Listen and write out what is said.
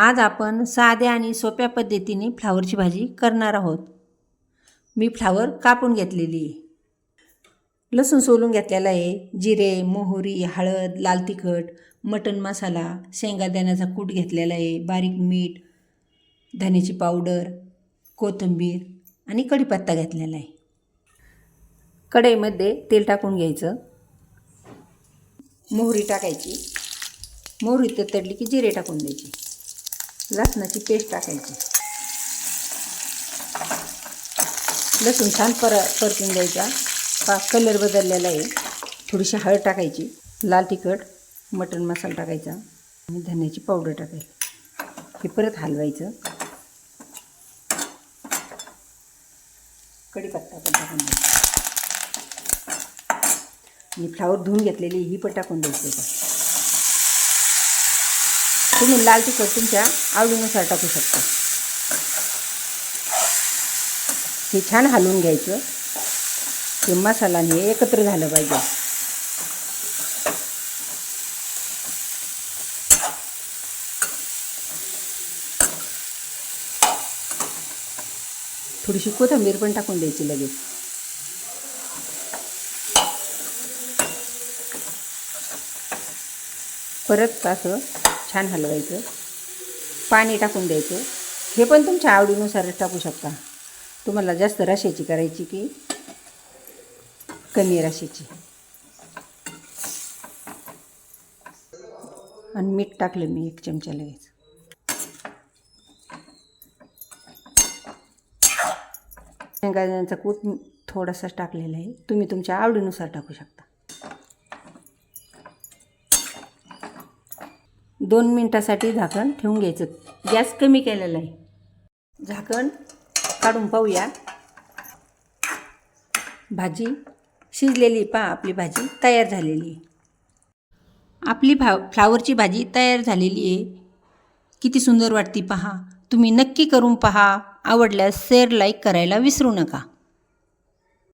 आज आपण साध्या आणि सोप्या पद्धतीने फ्लावरची भाजी करणार आहोत. मी फ्लावर कापून घेतलेली. आहे लसूण सोलून घेतलेला आहे. जिरे मोहरी हळद लाल तिखट मटण मसाला शेंगादाण्याचा कूट घेतलेला आहे. बारीक मीठ धण्याची पावडर कोथिंबीर आणि कढीपत्ता घेतलेला आहे. कढईमध्ये तेल टाकून घ्यायचं. मोहरी टाकायची. मोहरी तर तडली की जिरे टाकून द्यायची. लसणाची पेस्ट टाकायची. लसूण छान पर परतून द्यायचा पा कलर बदललेला आहे. थोडीशी हळद टाकायची. लाल तिखट मटण मसाला टाकायचा. आणि धन्याची पावडर टाकायची. हे परत हलवायचं. कढीपत्ता पण टाकून द्यायचा आणि फ्लावर धुवून घेतलेली ही पण टाकून द्यायची तुम्ही लाल तिखट तुमच्या आवडीनुसार टाकू शकता. हे छान हलवून घ्यायचं. हे मसाला हे एकत्र झालं पाहिजे. थोडीशी कोथिंबीर पण टाकून द्यायची लगेच. परत असं छान हलवायचं. पाणी टाकून द्यायचं. हे पण तुमच्या आवडीनुसारच टाकू शकता. तुम्हाला जास्त रशाची करायची की कमी रशाची. आणि मीठ टाकलं मी एक चमचा लगेच. शेंगादाण्याचा कूट थोडासा टाकलेला आहे. तुम्ही तुमच्या आवडीनुसार टाकू शकता. दोन मिनटासाठी झाकण ठेवून घ्यायचं. गॅस कमी केलेला आहे. झाकण काढून पाहूया. भाजी शिजलेली पहा आपली भाजी तयार झालेली. आहे आपली भा फ्लावरची भाजी तयार झालेली आहे. किती सुंदर वाटती पहा. तुम्ही नक्की करून पहा. आवडल्यास शेअर लाईक करायला विसरू नका.